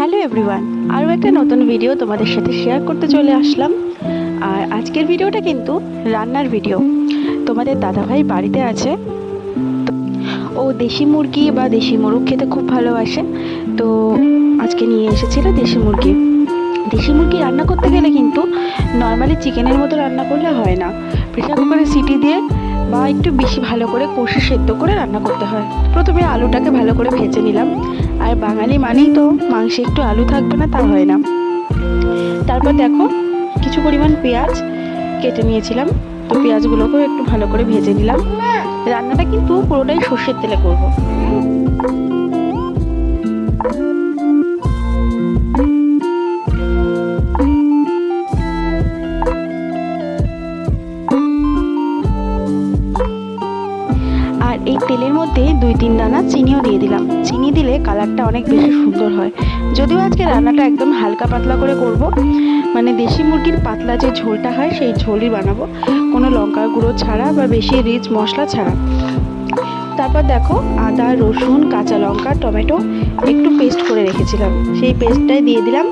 Hello everyone, আরও একটা নতুন ভিডিও তোমাদের সাথে শেয়ার করতে চলে আসলাম। আর আজকের ভিডিওটা কিন্তু রান্নার ভিডিও। তোমাদের দাদাভাই বাড়িতে আছে। ও দেশি মুরগি বা দেশি মোরগ খেতে খুব ভালোবাসে। তো আজকে নিয়ে এসেছিল দেশি মুরগি। দেশি মুরগি রান্না করতে গেলে কিন্তু নর্মালি চিকেনের মতো রান্না করলে হয় না। প্রেশার কুকারে সিটি দিয়ে বা একটু বেশি ভালো করে কষে সেদ্ধ করে রান্না করতে হয়। প্রথমে আলুটাকে ভালো করে ভেজে নিলাম। আর বাঙালি মানেই তো মাংসে একটু আলু থাকবে না, তা হয় না। তারপর দেখো কিছু পরিমাণ পেঁয়াজ কেটে নিয়েছিলাম। তো পেঁয়াজগুলোকেও একটু ভালো করে ভেজে নিলাম। রান্নাটা কিন্তু পুরোটাই সর্ষের তেলে করব। মধ্যে দুই তিন দানা চিনিও দিয়ে দিলাম। চিনি দিলে কালারটা অনেক বেশি সুন্দর হয়। যদিও আজকে রান্নাটা একদম হালকা পাতলা করে করব মানে দেশি মুরগির পাতলা যে ঝোলটা হয় সেই ঝোলই বানাবো। কোনো লঙ্কার গুঁড়ো ছাড়া বা বেশি রিচ মশলা ছাড়া। তারপর দেখো, আদা, রসুন, কাঁচা লঙ্কা, টমেটো একটু পেস্ট করে রেখেছিলাম। সেই পেস্টটাই দিয়ে দিলাম।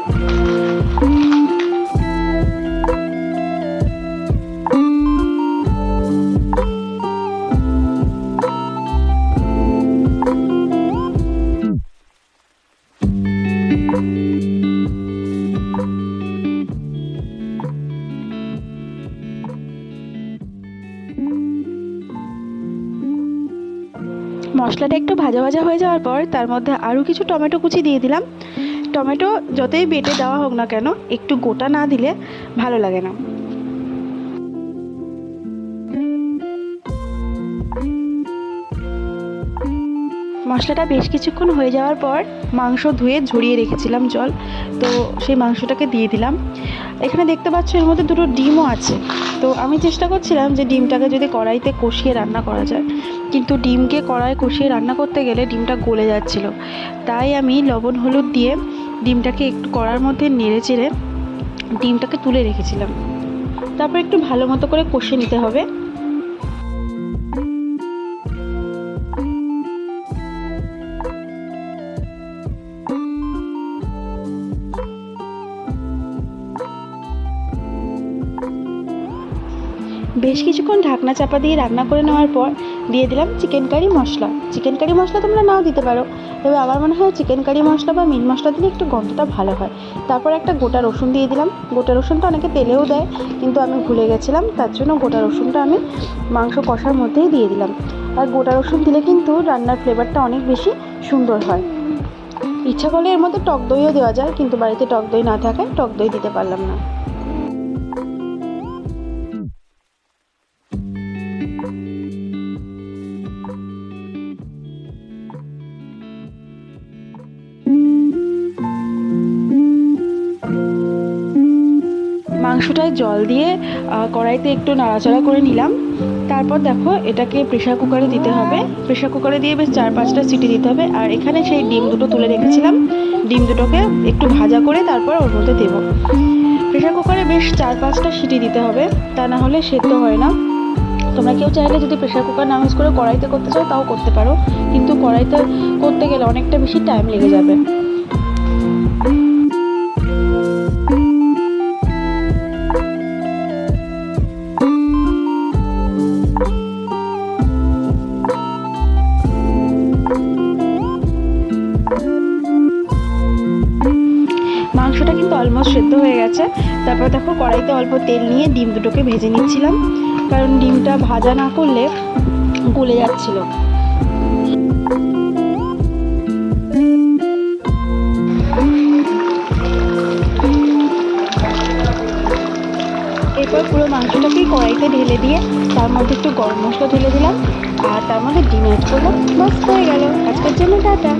মশলাটা একটু ভাজা ভাজা হয়ে যাওয়ার পর তার মধ্যে আরও কিছু টমেটো কুচি দিয়ে দিলাম। টমেটো যতই বেটে দেওয়া হোক না কেন, একটু গোটা না দিলে ভালো লাগে না। মশলাটা বেশ কিছুক্ষণ হয়ে যাওয়ার পর মাংস ধুয়ে ঝরিয়ে রেখেছিলাম জল। তো সেই মাংসটাকে দিয়ে দিলাম। এখানে দেখতে পাচ্ছ এর মধ্যে দুটো ডিমও আছে। তো আমি চেষ্টা করছিলাম যে ডিমটাকে যদি কড়াইতে কষিয়ে রান্না করা যায়। কিন্তু ডিমকে কড়াই কষিয়ে রান্না করতে গেলে ডিমটা গলে যাচ্ছিল। তাই আমি লবণ, হলুদ দিয়ে ডিমটাকে একটু কড়ার মধ্যে নেড়ে চেড়ে ডিমটাকে তুলে রেখেছিলাম। তারপর একটু ভালো মতো করে কষে নিতে হবে। বেশ কিছুক্ষণ ঢাকনা চাপা দিয়ে রান্না করে নেওয়ার পর দিয়ে দিলাম চিকেন কারি মশলা। চিকেন কারি মশলা তোমরা নাও দিতে পারো। তবে আমার মনে হয় চিকেন কারি মশলা বা মিট মশলা দিলে একটু গন্ধটা ভালো হয়। তারপর একটা গোটা রসুন দিয়ে দিলাম। গোটা রসুনটা অনেকে তেলেও দেয়, কিন্তু আমি ভুলে গেছিলাম। তার জন্য গোটা রসুনটা আমি মাংস কষার মধ্যেই দিয়ে দিলাম। আর গোটা রসুন দিলে কিন্তু রান্নার ফ্লেভারটা অনেক বেশি সুন্দর হয়। ইচ্ছা করলে এর মধ্যে টক দইও দেওয়া যায়, কিন্তু বাড়িতে টক দই না থাকায় টক দই দিতে পারলাম না। মাংসটায় জল দিয়ে কড়াইতে একটু নাড়াচাড়া করে নিলাম। তারপর দেখো, এটাকে প্রেশার কুকারে দিতে হবে। প্রেশার কুকারে দিয়ে বেশ চার পাঁচটা সিটি দিতে হবে। আর এখানে সেই ডিম দুটো তুলে রেখেছিলাম। ডিম দুটোকে একটু ভাজা করে তারপর ওর মধ্যে দেবো। প্রেশার কুকারে বেশ চার পাঁচটা সিটি দিতে হবে। তা না হলে সেদ্ধ হয় না। তোমরা কেউ চাইলে যদি প্রেশার কুকার না ইউজ করে কড়াইতে করতে চাও, তাও করতে পারো। কিন্তু কড়াইতে করতে গেলে অনেকটা বেশি টাইম লেগে যাবে। সেদ্ধ হয়ে গেছে। তারপর দেখো কড়াইতে অল্প তেল নিয়ে ডিম দুটোকে ভেজে নিচ্ছিলাম। কারণ ডিমটা ভাজা না করলে গলে যাচ্ছিল। এরপর পুরো মাংসটাকেই কড়াইতে ঢেলে দিয়ে তার মধ্যে একটু গরম মশলা ঢেলে দিলাম। আর তার মধ্যে ডিম অ্যাড করলাম বাস হয়ে গেল। আজকের জন্য টাটা।